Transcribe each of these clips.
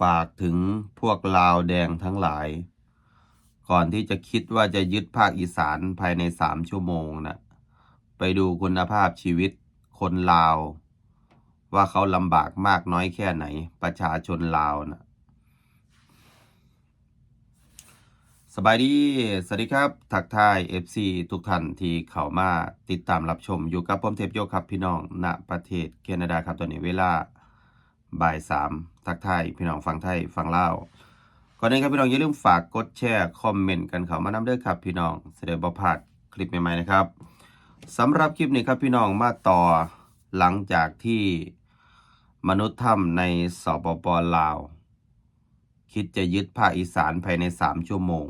ฝากถึงพวกลาวแดงทั้งหลาย ก่อนที่จะคิดว่าจะยึดภาคอีสานภายในสามชั่วโมงนะไปดูคุณภาพชีวิตคนลาว ว่าเขาลำบากมากน้อยแค่ไหน ประชาชนลาวนะสบายดี สวัสดีครับ ทักทาย FC ทุกท่านที่เข้ามาติดตามรับชมอยู่กับผมเทพโยครับพี่น้องณประเทศแคนาดาครับตอนนี้เวลา บ่ายสามทักทายพี่น้องฟังไทยฟังเล่าก่อนอื่นครับพี่น้องอย่าลืมฝากกดแชร์คอมเมนต์กันเข้ามานำเด้อครับพี่น้องเสด็จบพลาดคลิปใหม่ๆนะครับสำหรับคลิปนี้ครับพี่น้องมาต่อหลังจากที่มนุษย์ถ้ำในสปปลาว คิดจะยึดภาคอีสานภายใน 3 ชั่วโมง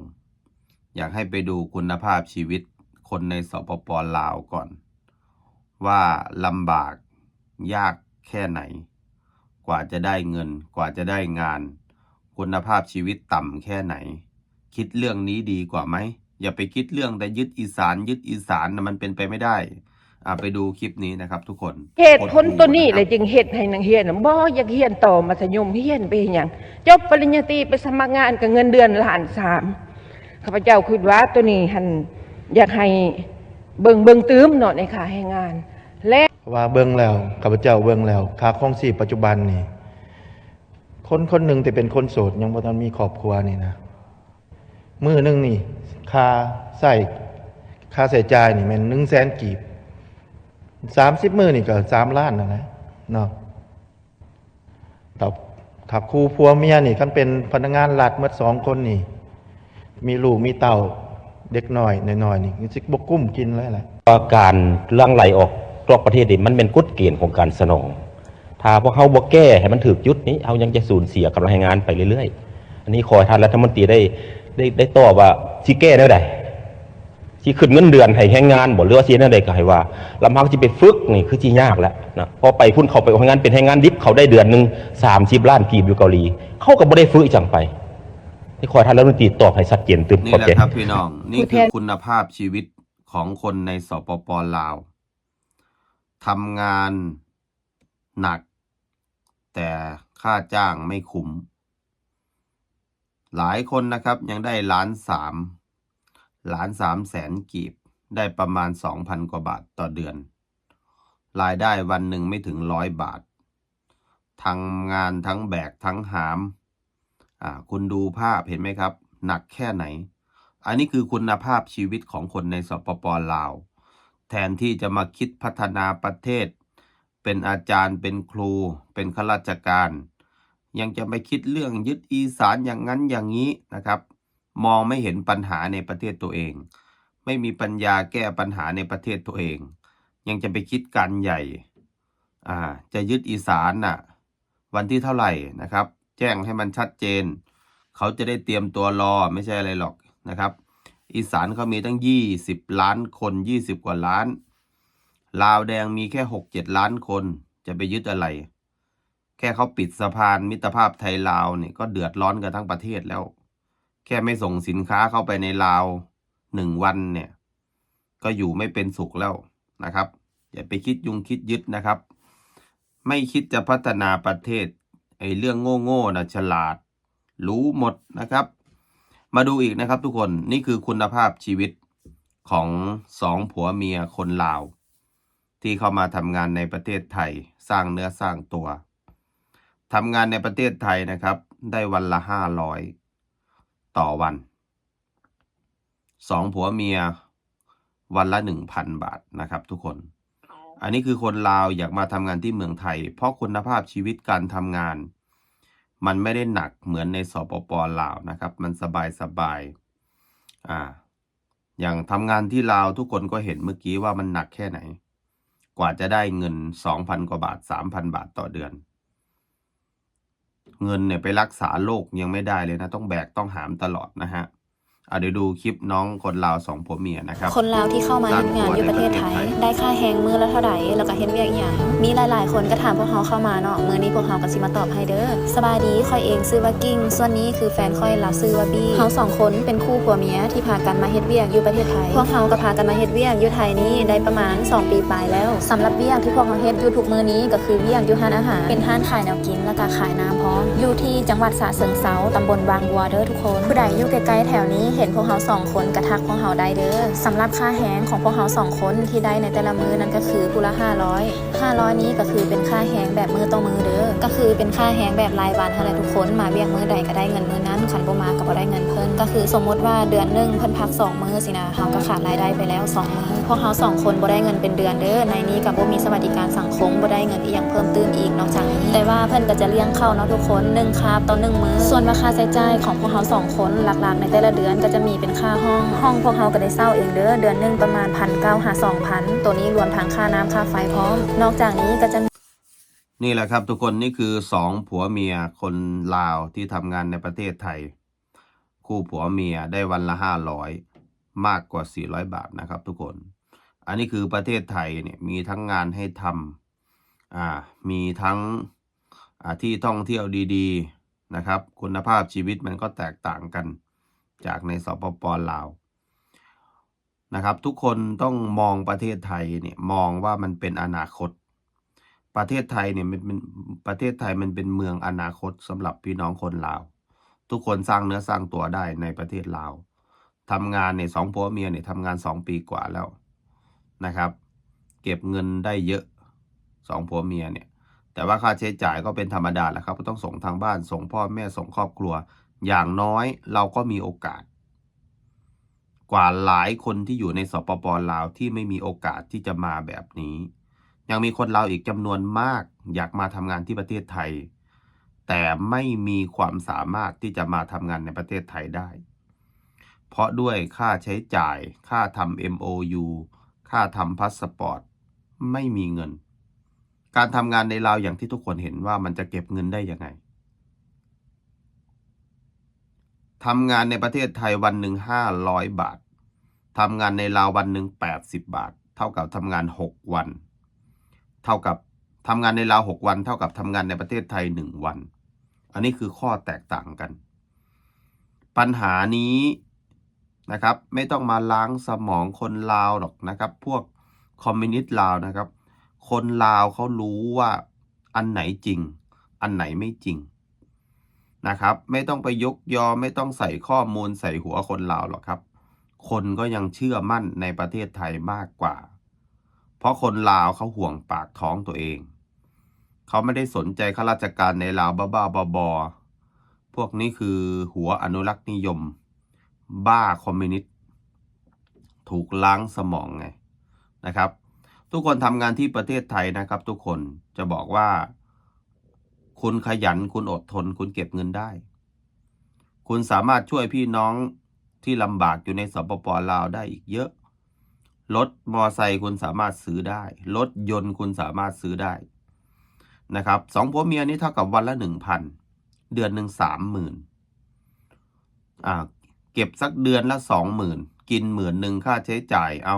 อยากให้ไปดูคุณภาพชีวิตคนในสปปลาวก่อน ว่าลำบากยากแค่ไหน กว่าจะได้เงิน กว่าจะได้งาน คุณภาพชีวิตต่ำแค่ไหน คิดเรื่องนี้ดีกว่าไหม อย่าไปคิดเรื่องแต่ยึดอีสานยึดอีสานนะมันเป็นไปไม่ได้อ่าไปดูคลิปนี้นะครับ ทุกคนเหตุผลตัวนี้เลยะครับจึงเหตุให้นางเฮียนน่ะบ่อยากเฮียนต่อมัธยมเฮียนไปหยังจบปริญญาตรีไปสมัครงานกับเงินเดือนล้านสามข้าพเจ้าคิดว่าตัวนี้หันอยากให้เบิ่งเบิ่งตื้มเนาะในค่าแรงงานและ ว่าเบิ่งแล้วข้าพเจ้าเบิ่งแล้วค่าครองชีพปัจจุบันนี่คนคนหนึ่งแต่เป็นคนโสดยังบ่ทันมีครอบครัวนี่นะมือหนึงนี่ค่าใส่ค่าใส่จ่ายนี่แม่น100,000กีบ30มื้อนี่ก็3ล้านนั่นะเนาะถ้าถ้าคู่ผัวเมียนี่คันเป็นพนักงานรัฐหมดสองคนนี่ มีลูกมีเต่าเด็กหน้อยหน้อยนี่สิบ่กุ้มกินเลยแหละว่าการเรื่องไหลออก นอกประเทศนี่มันเป็นกฎเกณฑ์ของการสนอง ถ้าพวกเขาบ่แก้ให้มันถูกยุดนี้เขายังจะสูญเสียกำลังงานไปเรื่อยๆ อันนี้ขอให้ท่านรัฐมนตรีได้ได้ได้ตอบว่าสิแก้ได้ใดสิขึ้นเงินเดือนให้แรงงานบ่หรือว่าสิแนวใดก็ให้ว่าลำพังสิไปฝึกนี่คือสิยากแล้วนะพอไปพุ่นเขาไปทำงานเป็นแรงงานดิบเขาได้เดือนหนึง30ล้านกีบอยู่เกาหลี เขาก็บ่ได้ฝึกอีกจังไปนี่ขอให้ท่านรัฐมนตรีตอบให้ชัดเจนตึมนี่ขอบแหใจ ละครับพี่น้อง นี่คือคุณภาพชีวิตของคนในสปปลาว ทำงานหนัก แต่ค่าจ้างไม่คุ้ม หลายคนนะครับยังได้ล้านสามล้านสามแสนกีบ ได้ประมาณสองพันกว่าบาทต่อเดือน รายได้วันหนึ่งไม่ถึงร้อยบาททำงานทั้งแบกทั้งหาม อ่า คุณดูภาพเห็นไหมครับ หนักแค่ไหน อันนี้คือคุณภาพชีวิตของคนในสปปลาว แทนที่จะมาคิดพัฒนาประเทศ เป็นอาจารย์เป็นครู เป็นข้าราชการ ยังจะไปคิดเรื่องยึดอีสานอย่างนั้นอย่างนี้นะครับ มองไม่เห็นปัญหาในประเทศตัวเอง ไม่มีปัญญาแก้ปัญหาในประเทศตัวเอง ยังจะไปคิดการใหญ่อ่าจะยึดอีสานน่ะวันที่เท่าไหร่นะครับ แจ้งให้มันชัดเจน เขาจะได้เตรียมตัวรอไม่ใช่อะไรหรอกนะครับ อีสานเขามีตั้งยี่สิบล้านคนยี่สิบกว่าล้าน ลาวแดงมีแค่หกเจ็ดล้านคนจะไปยึดอะไร แค่เขาปิดสะพานมิตรภาพไทยลาวเนี่ยก็เดือดร้อนกันทั้งประเทศแล้ว แค่ไม่ส่งสินค้าเข้าไปในลาวหนึ่งวันเนี่ย ก็อยู่ไม่เป็นสุขแล้วนะครับ อย่าไปคิดยุงคิดยึดนะครับ ไม่คิดจะพัฒนาประเทศไอ้เรื่องโง่ๆนะฉลาด รู้หมดนะครับ มาดูอีกนะครับทุกคนนี่คือคุณภาพชีวิตของสองผัวเมียคนลาว ที่เข้ามาทำงานในประเทศไทยสร้างเนื้อสร้างตัวทำงานในประเทศไทยนะครับ ได้วันละห้าร้อยต่อวันสองผัวเมียวันละหนึ่งพันบาทนะครับ ทุกคน อันนี้คือคนลาวอยากมาทำงานที่เมืองไทย เพราะคุณภาพชีวิตการทำงาน มันไม่ได้หนักเหมือนในสปปลาวนะครับ มันสบายสบายอ่า อย่างทำงานที่ลาวทุกคนก็เห็นเมื่อกี้ว่ามันหนักแค่ไหน กว่าจะได้เงินสองพันกว่าบาทสามพันบาทต่อเดือน เงินเนี่ยไปรักษาโรคยังไม่ได้เลยนะ ต้องแบกต้องหามตลอดนะฮะ อะเดี๋ยวดูคลิปน้องคนลาวสองผัวเมียนะครับ คนลาวที่เข้ามาเฮ็ดงานอยู่ประเทศไทย ได้ค่าแฮงมือละเท่าใดแล้วก็เฮ็ดเวียกอหย่าง มีหลาย ๆ คนก็ถามพวกเขาเข้ามาเนาะมื้อนี้พวกเขาก็สิมาตอบให้เด้อสบายดีค่อยเองชื่อว่ากิ้ง ส่วนนี้คือแฟนค่อยลาวชื่อว่าบี้เฮาสองคนเป็นคู่ผัวเมียที่พากันมาเฮ็ดเวียกอยู่ประเทศไทย พวกเขาก็พากันมาเฮ็ดเวียกอยู่ไทยนี้ได้ประมาณ 2 ปีปลายแล้วสำหรับเวียกที่พวกเขาเฮ็ดอยู่ทุกมื้อนี้ก็คือเวียกอยู่ร้านอาหารเป็นร้านขายแนวกินแล้วก็ขายน้ำพร้อมอยู่ที่จังหวัดฉะเชิงเทราตำบลบางบัวเด้อทุกคนผู้ใดอยู่ใกล้ๆแถวนี้เห็นพวกเขาสองคนกระทักพวกเขาได้เด้อสำหรับค่าแฮงของพวกเขาสองคนที่ได้ในแต่ละมือนั้นก็คือผู้ละ500 500 นี้ก็คือเป็นค่าแฮงแบบมือต่อมือเด้อก็คือเป็นค่าแฮงแบบรายวันเท่าไหร่ทุกคนมาเบียกมือใดก็ได้เงินมือนั้นขันบ่มาก็บ่ได้เงินเพิ่ม ก็คือสมมติว่าเดือนหนึ่งเพิ่นพักสองมื้อสินะเฮาก็ขาดรายได้ไปแล้วสองมื้อพวกเขาสองคนบ่ได้เงินเป็นเดือนเด้อในนี้ก็บ่มีสวัสดิการสังคมบ่ได้เงินอีหยังเพิ่มเติมอีกนอกจากนี้แต่ว่าเพิ่นก็จะเลี้ยงเข้าเนาะทุกคนหนึ่งคาบต่อหนึ่งมื้อส่วนว่าค่าใช้จ่ายของพวกเขาสองคนหลักๆ ในแต่ละเดือนก็จะมีเป็นค่าห้อง ห้องพวกเขาก็ได้เช่าเองเด้อเดือนหนึ่งประมาณ1,900หา2,000ตัวนี้รวมทั้งค่าน้ำค่าไฟพร้อม นอกจากนี้ก็จะนี่แหละครับทุกคนนี่คือสองผัวเมียคนลาวที่ทำงานในประเทศไทย คู่ผัวเมียได้วันละห้าร้อยมากกว่าสี่ร้อยบาทนะครับ ทุกคน อันนี้คือประเทศไทยเนี่ยมีทั้งงานให้ทำอ่ามีทั้งที่ท่องเที่ยวดีๆนะครับ คุณภาพชีวิตมันก็แตกต่างกันจากในสปปลาวนะครับทุกคนต้องมองประเทศไทยเนี่ยมองว่ามันเป็นอนาคต ประเทศไทยเนี่ยมันเป็นประเทศไทยมันเป็นเมืองอนาคตสำหรับพี่น้องคนลาว ทุกคนสร้างเนื้อสร้างตัวได้ในประเทศลาวทำงานเนี่ยสองผัวเมียเนี่ยทำงานสองปีกว่าแล้วนะครับ เก็บเงินได้เยอะสองผัวเมียเนี่ย แต่ว่าค่าใช้จ่ายก็เป็นธรรมดาแหละครับต้องส่งทางบ้านส่งพ่อแม่ส่งครอบครัว อย่างน้อยเราก็มีโอกาส กว่าหลายคนที่อยู่ในสปปลาวที่ไม่มีโอกาสที่จะมาแบบนี้ ยังมีคนลาวอีกจำนวนมากอยากมาทำงานที่ประเทศไทย แต่ไม่มีความสามารถที่จะมาทำงานในประเทศไทยได้ เพราะด้วยค่าใช้จ่าย ค่าทำ MOU ค่าทำพาสปอร์ต ไม่มีเงิน การทำงานในลาวอย่างที่ทุกคนเห็นว่ามันจะเก็บเงินได้ยังไงทำงานในประเทศไทยวันหนึ่งห้าร้อยบาท ทำงานในลาววันหนึ่งแปดสิบบาท เท่ากับทำงานหกวัน เท่ากับทำงานในลาวหกวัน เท่ากับทำงานในประเทศไทยหนึ่งวัน อันนี้คือข้อแตกต่างกัน ปัญหานี้นะครับ ไม่ต้องมาล้างสมองคนลาวหรอกนะครับ พวกคอมมิวนิสต์ลาวนะครับ คนลาวเขารู้ว่าอันไหนจริง อันไหนไม่จริงนะครับ ไม่ต้องไปยกยอไม่ต้องใส่ข้อมูลใส่หัวคนลาวหรอกครับ คนก็ยังเชื่อมั่นในประเทศไทยมากกว่า เพราะคนลาวเขาห่วงปากท้องตัวเอง เขาไม่ได้สนใจข้าราชการในลาวบ้าๆบอๆพวกนี้คือหัวอนุรักษ์นิยม บ้าคอมมิวนิสต์ถูกล้างสมองไงนะครับ ทุกคนทำงานที่ประเทศไทยนะครับ ทุกคนจะบอกว่า คุณขยันคุณอดทน คุณเก็บเงินได้ คุณสามารถช่วยพี่น้องที่ลำบากอยู่ในสปปลาวได้อีกเยอะรถมอไซค์คุณสามารถซื้อได้ รถยนต์คุณสามารถซื้อได้ นะครับสองผัวเมียนี่เท่ากับวันละหนึ่งพันเดือนหนึ่งสามหมื่นอ่าเก็บสักเดือนละสองหมื่นกินหมื่นหนึ่งค่าใช้จ่ายเอา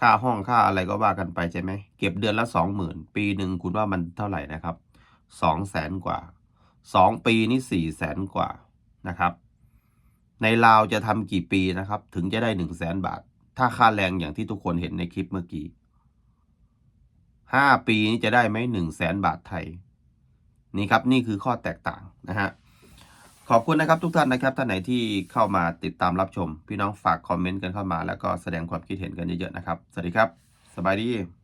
ค่าห้องค่าอะไรก็ว่ากันไปใช่ไหมเก็บเดือนละสองหมื่นปีหนึ่งคุณว่ามันเท่าไหร่นะครับสองแสนกว่าสองปีนี่สี่แสนกว่านะครับ ในลาวจะทำกี่ปีนะครับ ถึงจะได้หนึ่งแสนบาท ถ้าค่าแรงอย่างที่ทุกคนเห็นในคลิปเมื่อกี้ ห้าปีนี้จะได้ไหมหนึ่งแสนบาทไทย นี่ครับนี่คือข้อแตกต่างนะฮะขอบคุณนะครับทุกท่านนะครับท่านไหนที่เข้ามาติดตามรับชม พี่น้องฝากคอมเมนต์กันเข้ามา แล้วก็แสดงความคิดเห็นกันเยอะๆนะครับ สวัสดีครับ สบายดี